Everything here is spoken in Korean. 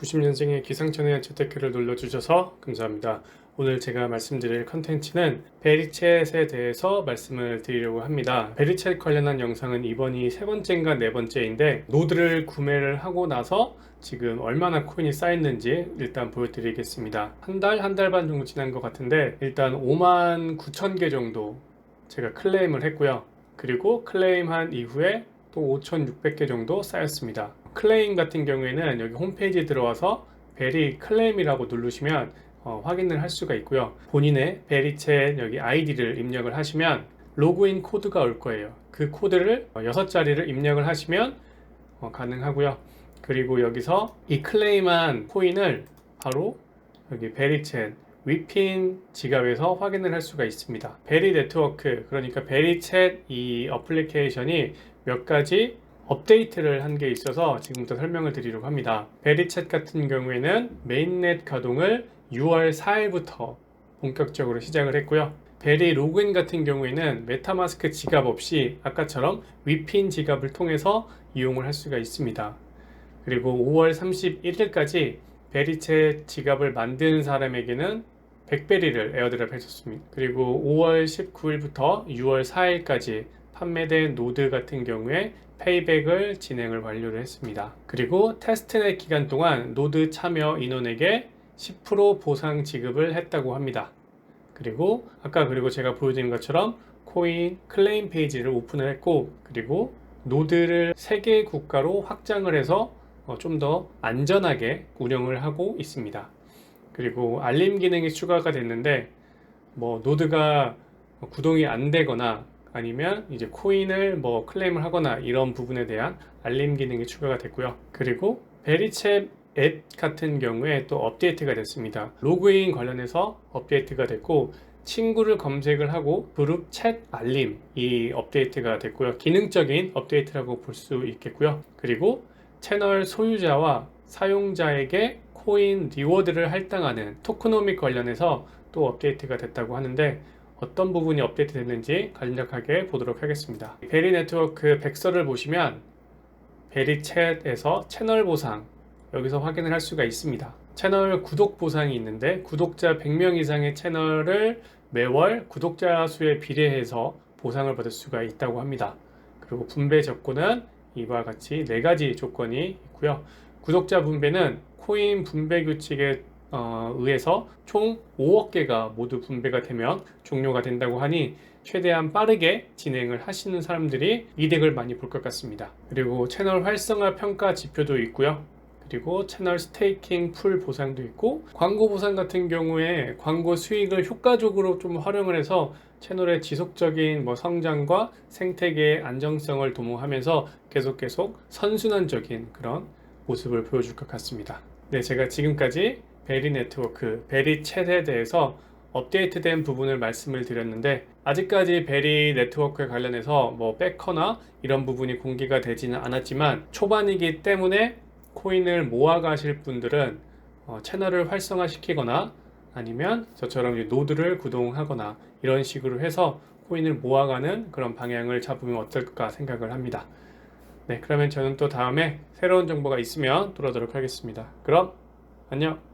90년생의 기상천외한 재테크를 눌러주셔서 감사합니다. 오늘 제가 말씀드릴 컨텐츠는 베리챗에 대해서 말씀을 드리려고 합니다. 베리챗 관련한 영상은 이번이 세 번째인가 네 번째인데 노드를 구매를 하고 나서 지금 얼마나 코인이 쌓였는지 일단 보여드리겠습니다. 한 달, 한 달 반 정도 지난 것 같은데 일단 5만 9천 개 정도 제가 클레임을 했고요. 그리고 클레임한 이후에 또 5,600개 정도 쌓였습니다. 클레임 같은 경우에는 여기 홈페이지에 들어와서 베리 클레임이라고 누르시면 어, 확인을 할 수가 있고요. 본인의 베리챗 여기 아이디를 입력을 하시면 로그인 코드가 올 거예요. 그 코드를 6자리를 입력을 하시면 어, 가능하고요. 그리고 여기서 이 클레임한 코인을 바로 여기 베리챗 위핀 지갑에서 확인을 할 수가 있습니다. 베리 네트워크 그러니까 베리챗 이 어플리케이션이 몇 가지 업데이트를 한 게 있어서 지금부터 설명을 드리려고 합니다. 베리챗 같은 경우에는 메인넷 가동을 6월 4일부터 본격적으로 시작을 했고요. 베리 로그인 같은 경우에는 메타마스크 지갑 없이 아까처럼 위핀 지갑을 통해서 이용을 할 수가 있습니다. 그리고 5월 31일까지 베리챗 지갑을 만든 사람에게는 100베리를 에어드랍 해줬습니다. 그리고 5월 19일부터 6월 4일까지 판매된 노드 같은 경우에 페이백을 진행을 완료를 했습니다. 그리고 테스트넷 기간 동안 노드 참여 인원에게 10% 보상 지급을 했다고 합니다. 그리고 아까 그리고 제가 보여드린 것처럼 코인 클레임 페이지를 오픈을 했고 그리고 노드를 3개 국가로 확장을 해서 어, 좀더 안전하게 운영을 하고 있습니다. 그리고 알림 기능이 추가가 됐는데 뭐 노드가 구동이 안 되거나 아니면 이제 코인을 뭐 클레임을 하거나 이런 부분에 대한 알림 기능이 추가가 됐고요. 그리고 베리챗 앱 같은 경우에 또 업데이트가 됐습니다. 로그인 관련해서 업데이트가 됐고 친구를 검색을 하고 그룹 챗 알림 이 업데이트가 됐고요. 기능적인 업데이트라고 볼 수 있겠고요. 그리고 채널 소유자와 사용자에게 코인 리워드를 할당하는 토크노믹 관련해서 또 업데이트가 됐다고 하는데 어떤 부분이 업데이트 됐는지 간략하게 보도록 하겠습니다. 베리 네트워크 백서를 보시면 베리 챗에서 채널 보상 여기서 확인을 할 수가 있습니다. 채널 구독 보상이 있는데 구독자 100명 이상의 채널을 매월 구독자 수에 비례해서 보상을 받을 수가 있다고 합니다. 그리고 분배 조건은 이와 같이 네 가지 조건이 있고요. 구독자 분배는 코인 분배 규칙에 어, 의해서 총 5억 개가 모두 분배가 되면 종료가 된다고 하니 최대한 빠르게 진행을 하시는 사람들이 이득을 많이 볼 것 같습니다. 그리고 채널 활성화 평가 지표도 있고요. 그리고 채널 스테이킹 풀 보상도 있고 광고 보상 같은 경우에 광고 수익을 효과적으로 좀 활용을 해서 채널의 지속적인 뭐 성장과 생태계의 안정성을 도모하면서 계속 계속 선순환적인 그런 모습을 보여줄 것 같습니다. 네, 제가 지금까지 베리 네트워크, 베리 챗에 대해서 업데이트된 부분을 말씀을 드렸는데 아직까지 베리 네트워크에 관련해서 뭐 백커나 이런 부분이 공개가 되지는 않았지만 초반이기 때문에 코인을 모아 가실 분들은 어, 채널을 활성화시키거나 아니면 저처럼 노드를 구동하거나 이런 식으로 해서 코인을 모아가는 그런 방향을 잡으면 어떨까 생각을 합니다. 네, 그러면 저는 또 다음에 새로운 정보가 있으면 돌아오도록 하겠습니다. 그럼 안녕!